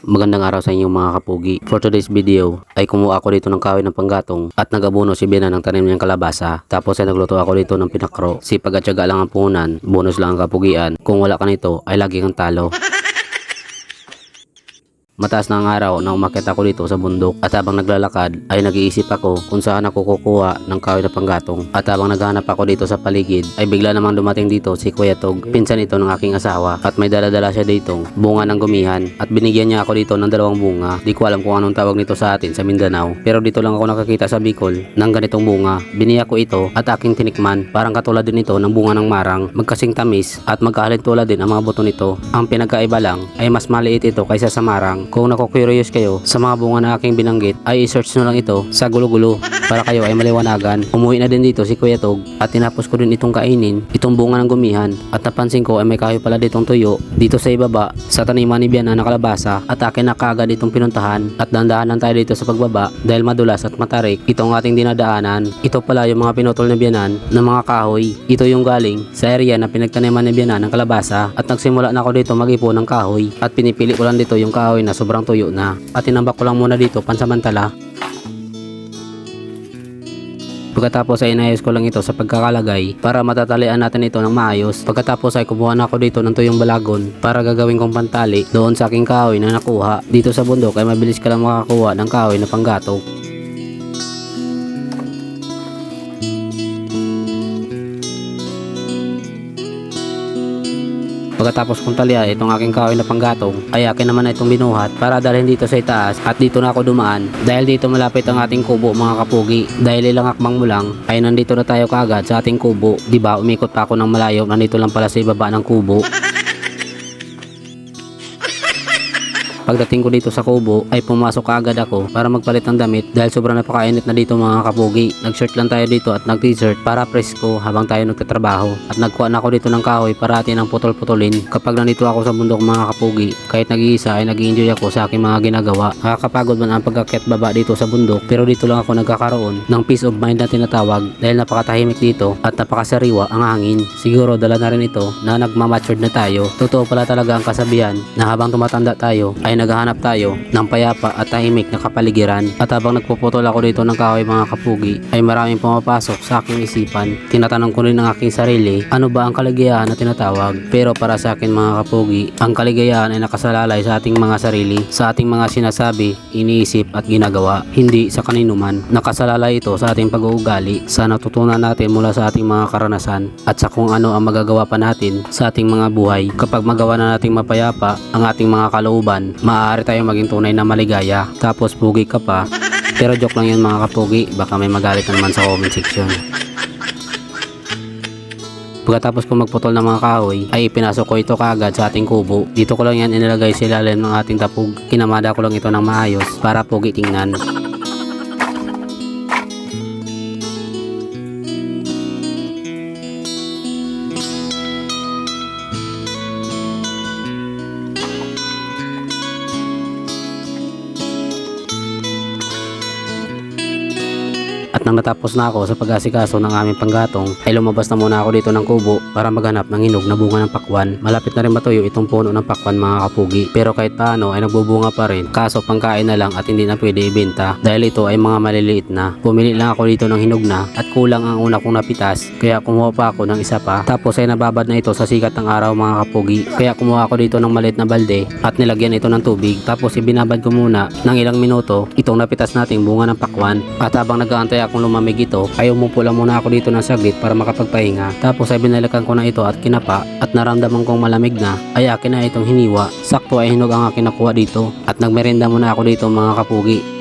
Magandang araw sa inyong mga kapugi. For today's video ay kumuha ako dito ng kahoy ng panggatong at nagabuno si Bena ng tanim niyang kalabasa. Tapos ay nagluto ako dito ng pinakro. Sipag at syaga lang ang puhunan, bonus lang ang kapugian. Kung wala ka nito ay lagi kang talo. Mataas na ang araw na umakyat ako dito sa bundok at habang naglalakad ay nag-iisip ako kung saan ako kukuha ng kahoy na panggatong. At habang naghahanap ako dito sa paligid ay bigla namang dumating dito si Kuya Tog, pinsan ito ng aking asawa at may dala-dala siya dito bunga ng gumihan at binigyan niya ako dito ng dalawang bunga. Di ko alam kung anong tawag nito sa atin sa Mindanao pero dito lang ako nakakita sa Bicol ng ganitong bunga. Biniya ko ito at aking tinikman parang katulad din ito ng bunga ng marang magkasing tamis at magkahalin tulad din ang mga buto nito. Ang pinagkaiba lang ay mas maliit ito kaysa sa marang. Kung nako-curious kayo sa mga bunga na aking binanggit ay i-search nyo lang ito sa gulo-gulo para kayo ay maliwanagan. Umuwi na din dito si Kuya Tog at tinapos ko din itong kainin, itong bunga ng gumihan at napansin ko ay may kahoy pala ditong tuyo dito sa ibaba sa taniman ni Biana na kalabasa at akin na kaagad itong pinuntahan at dandahan lang tayo dito sa pagbaba dahil madulas at matarik itong ating dinadaanan. Ito pala yung mga pinutol ni Bianan ng mga kahoy. Ito yung galing sa area na pinagtaniman ni Biana ng kalabasa at nagsimula na ako dito mag-ipon ng kahoy at pinipili ko lang dito yung kahoy na sobrang tuyo na at tinambak ko lang muna dito pansamantala Pagkatapos ay inayos ko lang ito sa pagkakalagay para matatalian natin ito ng maayos. Pagkatapos ay kumuha na ako dito ng tuyong balagon para gagawin kong pantali doon sa aking kahoy na nakuha. Dito sa bundok ay mabilis ka lang makakuha ng kahoy na panggatong. Pagkatapos kong talya itong aking kahoy na panggatong ay akin naman na itong binuhat para dalhin dito sa itaas at dito na ako dumaan. Dahil dito malapit ang ating kubo mga kapugi. Dahil ilang akbang mo lang ay nandito na tayo kaagad sa ating kubo. Ba umikot pa ako ng malayo nandito lang pala sa ibaba ng kubo Pagdating ko dito sa kubo ay pumasok kaagad ako para magpalit ng damit dahil sobrang napakainit na dito mga kapugi. Nag-shirt lang tayo dito at nag-t-shirt para presko habang tayo nagtatrabaho. At nagkuha na ako dito ng kahoy para atin ang putol-putulin. Kapag nandito ako sa bundok mga kapugi, kahit nag-iisa ay nag-enjoy ako sa aking mga ginagawa. Nakakapagod man ang pagkakyat baba dito sa bundok pero dito lang ako nagkakaroon ng peace of mind na tinatawag dahil napakatahimik dito at napakasariwa ang hangin. Siguro dala na rin ito na nagmamatured na tayo. Totoo pala talaga ang kasabihan na habang tumatanda tayo ay naghahanap tayo ng payapa at tahimik na kapaligiran. At habang nagpuputol ako dito ng kahoy mga kapugi, ay maraming pumapasok sa aking isipan. Tinatanong ko rin ng aking sarili, ano ba ang kaligayahan na tinatawag? Pero para sa akin mga kapugi, ang kaligayahan ay nakasalalay sa ating mga sarili, sa ating mga sinasabi, iniisip at ginagawa, hindi sa kanino man. Nakasalalay ito sa ating pag-uugali, sa natutunan natin mula sa ating mga karanasan, at sa kung ano ang magagawa pa natin sa ating mga buhay. Kapag magawa na nating mapayapa ang ating mga kalooban, maaari tayong maging tunay na maligaya. Tapos pugi ka pa. Pero joke lang yun mga kapugi, baka may magalit na naman sa comment section. Pagkatapos ko magputol ng mga kahoy, ay ipinasok ko ito kaagad sa ating kubo. Dito ko lang yan inilagay sa ilalim ng ating tapog. Kinamada ko lang ito ng maayos para pugi tingnan. At nang natapos na ako sa pag-asikaso ng aming panggatong, ay lumabas na muna ako dito ng kubo para maghanap ng hinog na bunga ng pakwan. Malapit na rin matuyo itong puno ng pakwan mga kapugi. Pero kahit paano ay nagbubunga pa rin. Kaso pangkain na lang at hindi na pwede ibenta dahil ito ay mga maliliit na. Pumili lang ako dito ng hinog na at kulang ang una kong napitas. Kaya kumuha pa ako ng isa pa. Tapos ay nababad na ito sa sikat ng araw mga kapugi. Kaya kumuha ako dito ng maliit na balde at nilagyan ito ng tubig. Tapos ibinabad ko muna ng ilang minuto itong napitas nating bunga ng pakwan. At habang nag-aantay akong lumamig ito, ay umupo lang muna ako dito ng saglit para makapagpahinga. Tapos ay binalikan ko na ito at kinapa at naramdaman kong malamig na ay akin na itong hiniwa. Sakto ay hinog ang akin nakuha dito at nagmerenda muna ako dito mga kapugi.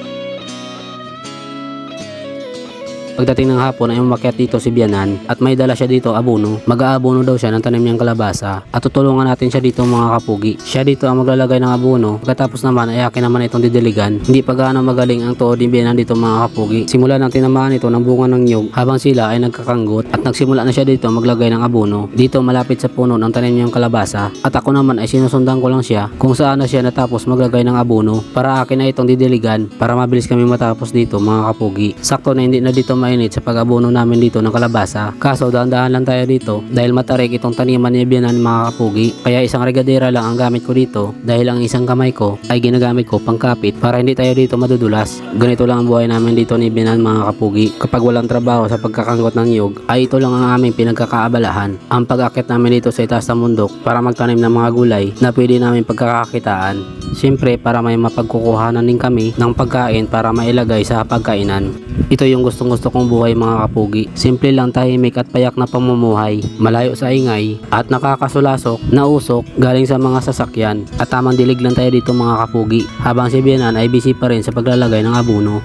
Pagdating ng hapon ay umakyat dito si Bianan at may dala siya dito abono. Mag-aabono daw siya ng tanim niyang kalabasa at tutulungan natin siya dito mga kapugi. Siya dito ang maglalagay ng abono. Pagkatapos naman ay akin naman itong didiligan. Hindi pa gaano magaling ang tuod ni Bianan dito mga kapugi. Simula nang tinamaan ito ng bunga ng nyug habang sila ay nagkakanggot at nagsimula na siya dito maglagay ng abono. Dito malapit sa puno ng tanim niyang kalabasa at ako naman ay sinusundan ko lang siya kung saan na siya natapos maglagay ng abono para akin na itong didiligan para mabilis kami matapos dito mga kapugi. Sakto na hindi na dito may mainit sa pag-abono namin dito ng kalabasa. Kaso dahan-dahan lang tayo dito dahil matarik itong taniman ni Bianan mga kapugi. Kaya isang regadera lang ang gamit ko dito dahil ang isang kamay ko ay ginagamit ko pangkapit para hindi tayo dito madudulas. Ganito lang ang buhay namin dito ni Bianan mga kapugi. Kapag walang trabaho sa pagkakanggot ng niyog ay ito lang ang aming pinagkakaabalahan. Ang pag-akit namin dito sa itaas ng bundok para magtanim ng mga gulay na pwede namin pagkakakitaan. Siyempre para may mapagkukuhanan din kami ng pagkain para mailagay sa pagkainan. Ito yung gustong gusto kong buhay mga kapugi. Simple lang tahimik at payak na pamumuhay. Malayo sa ingay at nakakasulasok na usok galing sa mga sasakyan. At tamang dilig lang tayo dito mga kapugi. Habang si Bianan ay busy pa rin sa paglalagay ng abuno.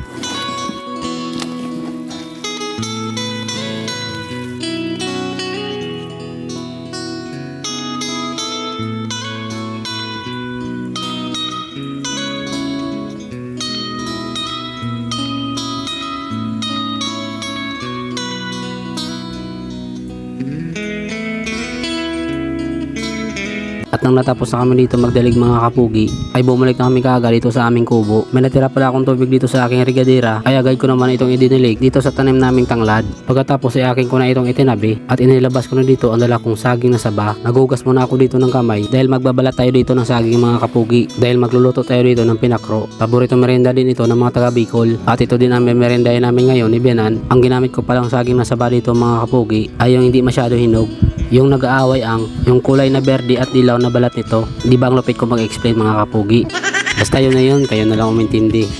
Nang natapos na kami dito magdalig mga kapugi, ay bumalik na kami kaagad dito sa aming kubo. May natira pala akong tubig dito sa aking regadera, ay agad ko naman itong idinilig dito sa tanim naming tanglad. Pagkatapos ay akin ko na itong itinabi at inilabas ko na dito ang dala kong saging na saba. Nagugas muna ako dito ng kamay dahil magbabalat tayo dito ng saging mga kapugi dahil magluluto tayo dito ng pinakro. Paborito merienda din ito ng mga taga Bicol at ito din ang merienda namin ngayon ni Benan. Ang ginamit ko palang saging na saba dito mga kapugi ay yung hindi masyado hinog yung nag-aaway ang yung kulay na berde at dilaw na balat nito. Di ba ang lupit ko mag-explain mga kapugi? Basta yun na yun, kayo na lang umintindi.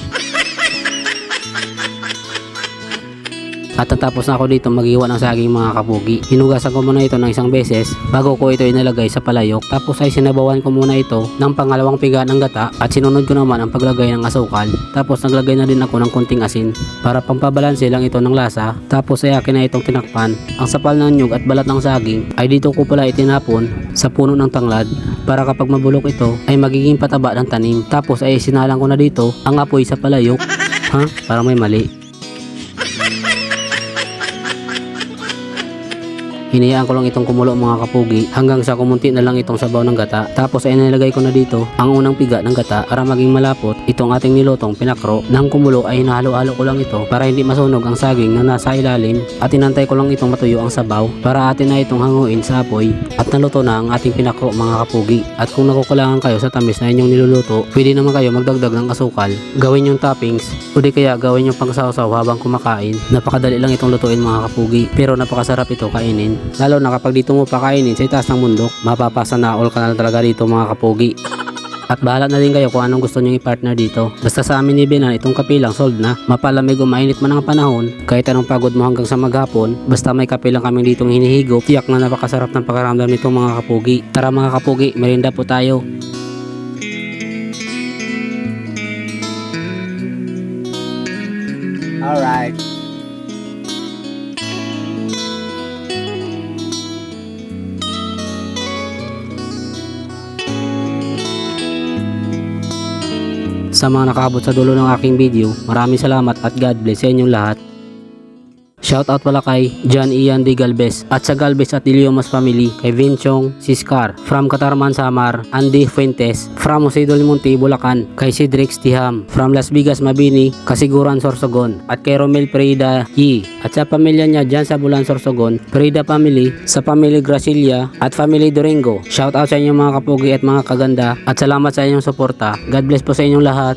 At natapos na ako dito mag-iwan ng saging mga kapugi. Hinugasan ko muna ito ng isang beses bago ko ito inalagay sa palayok. Tapos ay sinabawan ko muna ito ng pangalawang piga ng gata at sinunod ko naman ang paglagay ng asukal. Tapos naglagay na din ako ng kunting asin para pampabalanse lang ito ng lasa. Tapos ay akin na itong tinakpan. Ang sapal ng nyug at balat ng saging ay dito ko pala itinapon sa puno ng tanglad para kapag mabulok ito ay magiging pataba ng tanim. Tapos ay sinalang ko na dito ang apoy sa palayok. Ha? Para may mali. Hinayaan ko lang itong kumulo mga kapugi hanggang sa kumunti na lang itong sabaw ng gata. Tapos ay nilagay ko na dito ang unang piga ng gata para maging malapot itong ating nilutong pinakro. Nang kumulo ay hinahalo-halo ko lang ito para hindi masunog ang saging na nasa ilalim at inantay ko lang itong matuyo ang sabaw para atin na itong hanguin sa apoy at naluto na ang ating pinakro mga kapugi. At kung nakukulangan kayo sa tamis na inyong niluluto, pwede naman kayo magdagdag ng asukal. Gawin yung toppings o di kaya gawin yung pangsawsaw habang kumakain. Napakadali lang itong lutuin mga kapugi pero napakasarap ito kainin. Lalo na kapag dito mo pakainin sa itaas ng bundok, mapapasa na all ka na talaga dito mga kapugi. At bahala na din kayo kung anong gusto nyo i-partner dito. Basta sa amin ni Benan, itong kape lang solved na. Mapalamig o mainit man ang panahon, kahit anong pagod mo hanggang sa maghapon, basta may kape lang kami ditong hinihigop, tiyak na napakasarap ng pakaramdam nito mga kapugi. Tara mga kapugi, merinda po tayo. Alright. Sa mga nakaabot sa dulo ng aking video, maraming salamat at God bless sa inyong lahat. Shoutout pala kay John Ian de Galvez at sa Galvez at Iliomas family kay Vinchong Siskar from Katarman Samar Andy Fuentes from Jose del Monte Bulacan kay Cedric Stiham from Las Vegas Mabini Kasiguran Sorsogon at kay Romel Perida Yi. At sa pamilya niya dyan sa Bulan Sorsogon Perida family sa family Gracilia at family Doringo Shoutout sa inyong mga kapugi at mga kaganda at salamat sa inyong suporta. God bless po sa inyong lahat